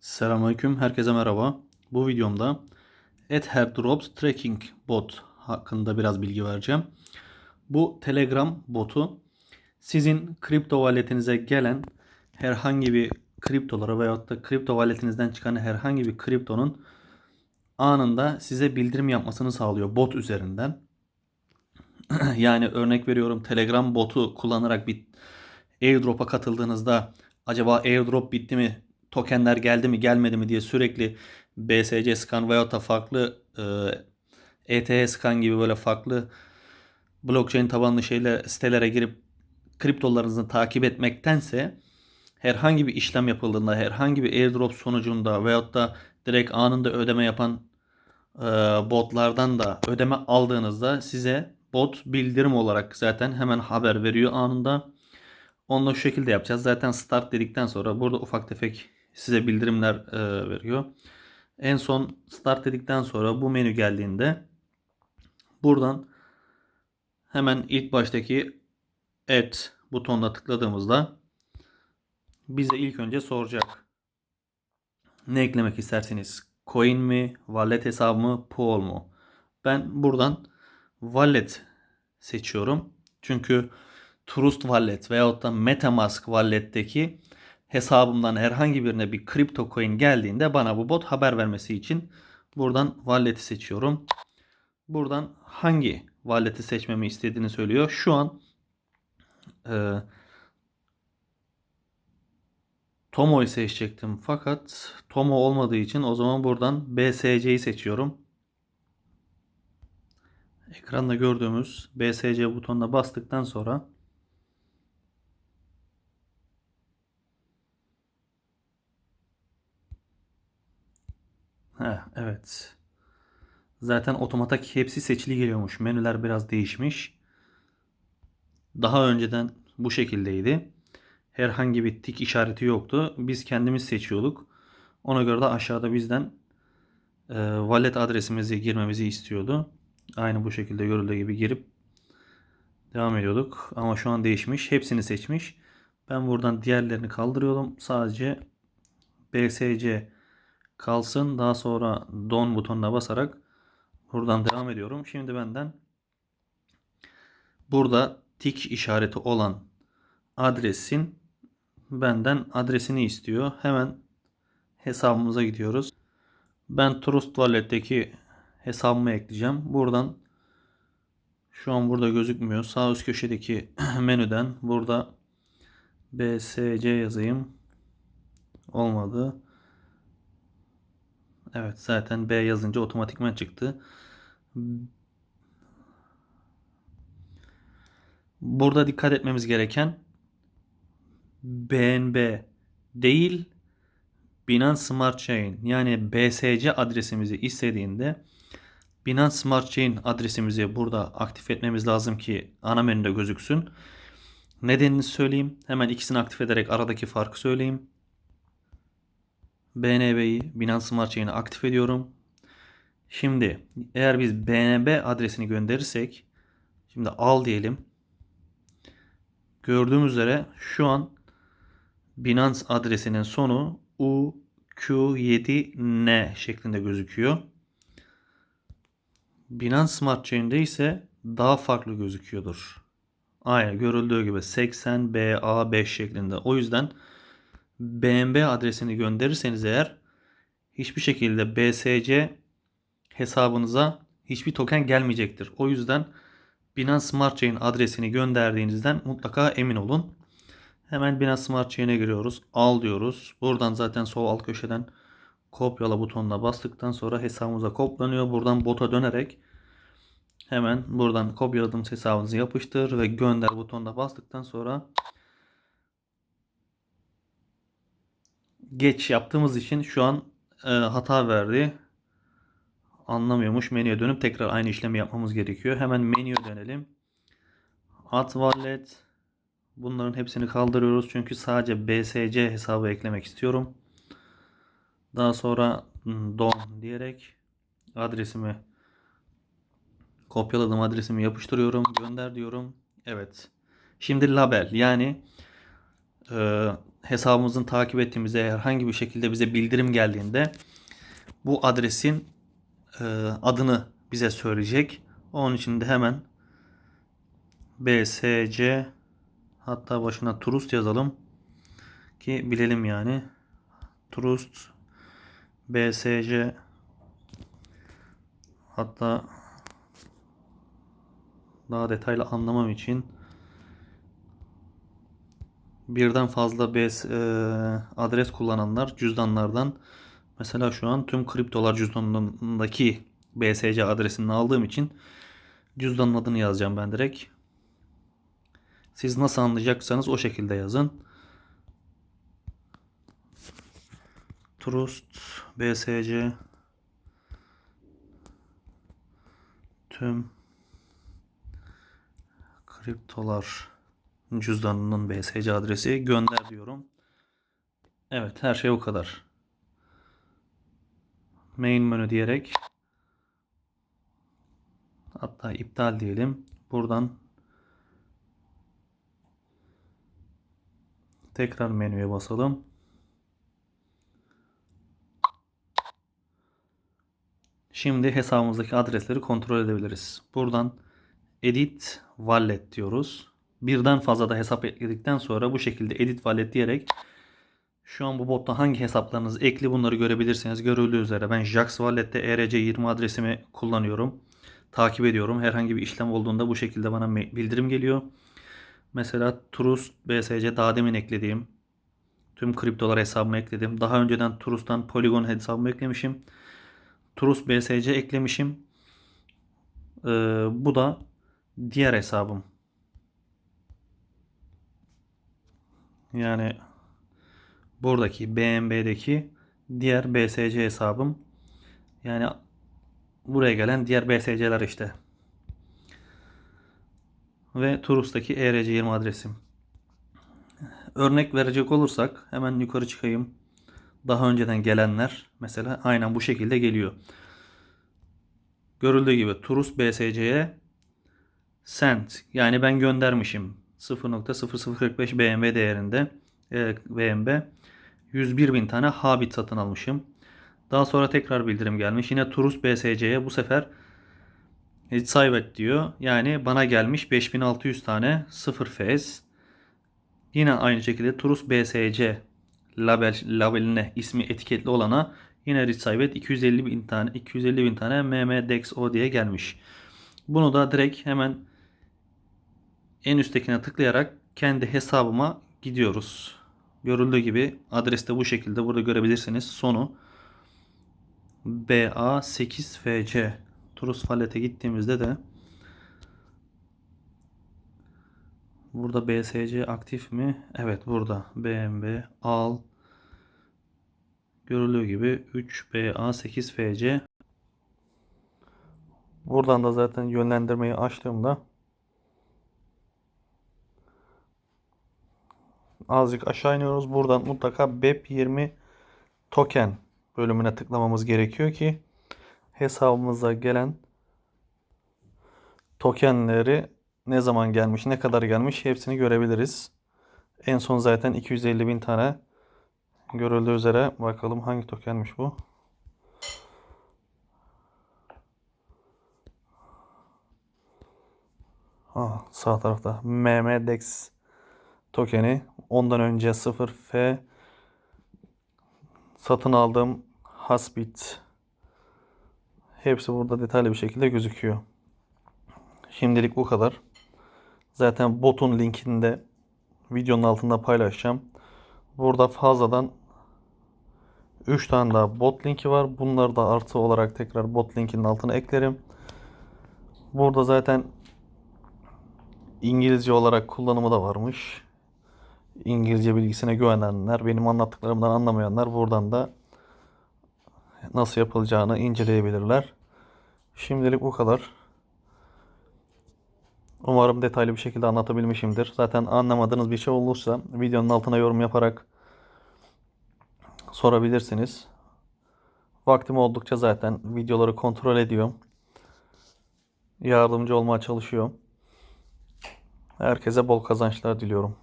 Selamünaleyküm, herkese merhaba. Bu videomda AdHairdrops Tracking Bot hakkında biraz bilgi vereceğim. Bu Telegram botu sizin kripto walletinize gelen herhangi bir kriptolara veyahut da kripto walletinizden çıkan herhangi bir kriptonun anında size bildirim yapmasını sağlıyor bot üzerinden. yani örnek veriyorum Telegram botu kullanarak bir airdrop'a katıldığınızda acaba airdrop bitti mi, tokenler geldi mi gelmedi mi diye sürekli BSC scan veyahut da farklı e, ETH scan gibi böyle farklı blockchain tabanlı şeyle sitelere girip kriptolarınızı takip etmektense herhangi bir işlem yapıldığında, herhangi bir airdrop sonucunda veyahut da direkt anında ödeme yapan e, botlardan da ödeme aldığınızda size bot bildirim olarak zaten hemen haber veriyor anında. Onu da şu şekilde yapacağız. Zaten start dedikten sonra burada ufak tefek size bildirimler e, veriyor. En son start dedikten sonra bu menü geldiğinde buradan hemen ilk baştaki add butonuna tıkladığımızda bize ilk önce soracak. Ne eklemek isterseniz coin mi, wallet hesabı mı, pool mu? Ben buradan wallet seçiyorum. Çünkü Trust Wallet veyahut da Metamask Wallet'teki hesabımdan herhangi birine bir kripto coin geldiğinde bana bu bot haber vermesi için buradan wallet'i seçiyorum. Buradan hangi wallet'i seçmemi istediğini söylüyor. Şu an e, Tomo'yu seçecektim fakat Tomo olmadığı için o zaman buradan BSC'yi seçiyorum. Ekranda gördüğümüz BSC butonuna bastıktan sonra evet. Zaten otomatik hepsi seçili geliyormuş. Menüler biraz değişmiş. Daha önceden bu şekildeydi. Herhangi bir tik işareti yoktu. Biz kendimiz seçiyorduk. Ona göre de aşağıda bizden e, wallet adresimizi girmemizi istiyordu. Aynı bu şekilde görüldüğü gibi girip devam ediyorduk. Ama şu an değişmiş. Hepsini seçmiş. Ben buradan diğerlerini kaldırıyorum. Sadece BSC kalsın. Daha sonra don butonuna basarak buradan devam ediyorum. Şimdi benden burada tik işareti olan adresin benden adresini istiyor. Hemen hesabımıza gidiyoruz. Ben Trust Wallet'teki hesabımı ekleyeceğim. Buradan şu an burada gözükmüyor. Sağ üst köşedeki menüden burada BSC yazayım. Olmadı. Evet zaten B yazınca otomatikman çıktı. Burada dikkat etmemiz gereken BNB değil Binance Smart Chain yani BSC adresimizi istediğinde Binance Smart Chain adresimizi burada aktif etmemiz lazım ki ana menüde gözüksün. Nedenini söyleyeyim. Hemen ikisini aktif ederek aradaki farkı söyleyeyim. BNB'yi Binance Smart Chain'e aktif ediyorum. Şimdi eğer biz BNB adresini gönderirsek şimdi al diyelim. Gördüğümüz üzere şu an Binance adresinin sonu UQ7N şeklinde gözüküyor. Binance Smart Chain'de ise daha farklı gözüküyordur. Aynen görüldüğü gibi 80BA5 şeklinde. O yüzden BNB adresini gönderirseniz eğer hiçbir şekilde BSC hesabınıza hiçbir token gelmeyecektir. O yüzden Binance Smart Chain adresini gönderdiğinizden mutlaka emin olun. Hemen Binance Smart Chain'e giriyoruz. Al diyoruz. Buradan zaten sol alt köşeden kopyala butonuna bastıktan sonra hesabımıza koplanıyor. Buradan bota dönerek hemen buradan kopyaladığımız hesabınızı yapıştır ve gönder butonuna bastıktan sonra geç yaptığımız için şu an e, hata verdi. Anlamıyormuş. Menüye dönüp tekrar aynı işlemi yapmamız gerekiyor. Hemen menüye dönelim. At wallet. Bunların hepsini kaldırıyoruz. Çünkü sadece BSC hesabı eklemek istiyorum. Daha sonra hmm, don diyerek adresimi kopyaladığım adresimi yapıştırıyorum. Gönder diyorum. Evet. Şimdi label yani e, hesabımızın takip ettiğimizde herhangi bir şekilde bize bildirim geldiğinde bu adresin e, adını bize söyleyecek. Onun için de hemen BSC hatta başına Trust yazalım ki bilelim yani. Trust BSC hatta daha detaylı anlamam için birden fazla BS, e, adres kullananlar cüzdanlardan mesela şu an tüm kriptolar cüzdanındaki BSC adresini aldığım için cüzdanın adını yazacağım ben direkt. Siz nasıl anlayacaksanız o şekilde yazın. Trust BSC tüm kriptolar cüzdanının BSC adresi gönder diyorum. Evet her şey o kadar. Main menü diyerek hatta iptal diyelim. Buradan tekrar menüye basalım. Şimdi hesabımızdaki adresleri kontrol edebiliriz. Buradan Edit Wallet diyoruz. Birden fazla da hesap ekledikten sonra bu şekilde Edit Wallet diyerek şu an bu botta hangi hesaplarınız ekli bunları görebilirsiniz. Görüldüğü üzere ben Jax Wallet'te ERC20 adresimi kullanıyorum. Takip ediyorum. Herhangi bir işlem olduğunda bu şekilde bana bildirim geliyor. Mesela Trust BSC daha demin eklediğim tüm kriptolar hesabıma ekledim. Daha önceden Trust'tan Polygon hesabımı eklemişim. Trust BSC eklemişim. Ee, bu da diğer hesabım. Yani buradaki BNB'deki diğer BSC hesabım. Yani buraya gelen diğer BSC'ler işte. Ve Turus'taki ERC20 adresim. Örnek verecek olursak hemen yukarı çıkayım. Daha önceden gelenler mesela aynen bu şekilde geliyor. Görüldüğü gibi Turus BSC'ye send yani ben göndermişim 0.0045 BNB değerinde e, BNB 101 bin tane Habit satın almışım. Daha sonra tekrar bildirim gelmiş. Yine Turus BSC'ye bu sefer Saybet diyor. Yani bana gelmiş 5600 tane 0 fez. Yine aynı şekilde Turus BSC label, labeline ismi etiketli olana yine Rich 250 bin tane 250 bin tane MMDEXO diye gelmiş. Bunu da direkt hemen en üsttekine tıklayarak kendi hesabıma gidiyoruz. Görüldüğü gibi adres de bu şekilde burada görebilirsiniz. Sonu BA8FC Turus Fallet'e gittiğimizde de burada BSC aktif mi? Evet burada BMB al görüldüğü gibi 3BA8FC Buradan da zaten yönlendirmeyi açtığımda azıcık aşağı iniyoruz. Buradan mutlaka BEP20 token bölümüne tıklamamız gerekiyor ki hesabımıza gelen tokenleri ne zaman gelmiş, ne kadar gelmiş hepsini görebiliriz. En son zaten 250 bin tane görüldüğü üzere bakalım hangi tokenmiş bu. Ha, sağ tarafta MMDEX tokeni ondan önce 0F satın aldığım Hasbit hepsi burada detaylı bir şekilde gözüküyor. Şimdilik bu kadar. Zaten botun linkini de videonun altında paylaşacağım. Burada fazladan 3 tane daha bot linki var. Bunları da artı olarak tekrar bot linkinin altına eklerim. Burada zaten İngilizce olarak kullanımı da varmış. İngilizce bilgisine güvenenler, benim anlattıklarımdan anlamayanlar buradan da nasıl yapılacağını inceleyebilirler. Şimdilik bu kadar. Umarım detaylı bir şekilde anlatabilmişimdir. Zaten anlamadığınız bir şey olursa videonun altına yorum yaparak sorabilirsiniz. Vaktim oldukça zaten videoları kontrol ediyorum. Yardımcı olmaya çalışıyorum. Herkese bol kazançlar diliyorum.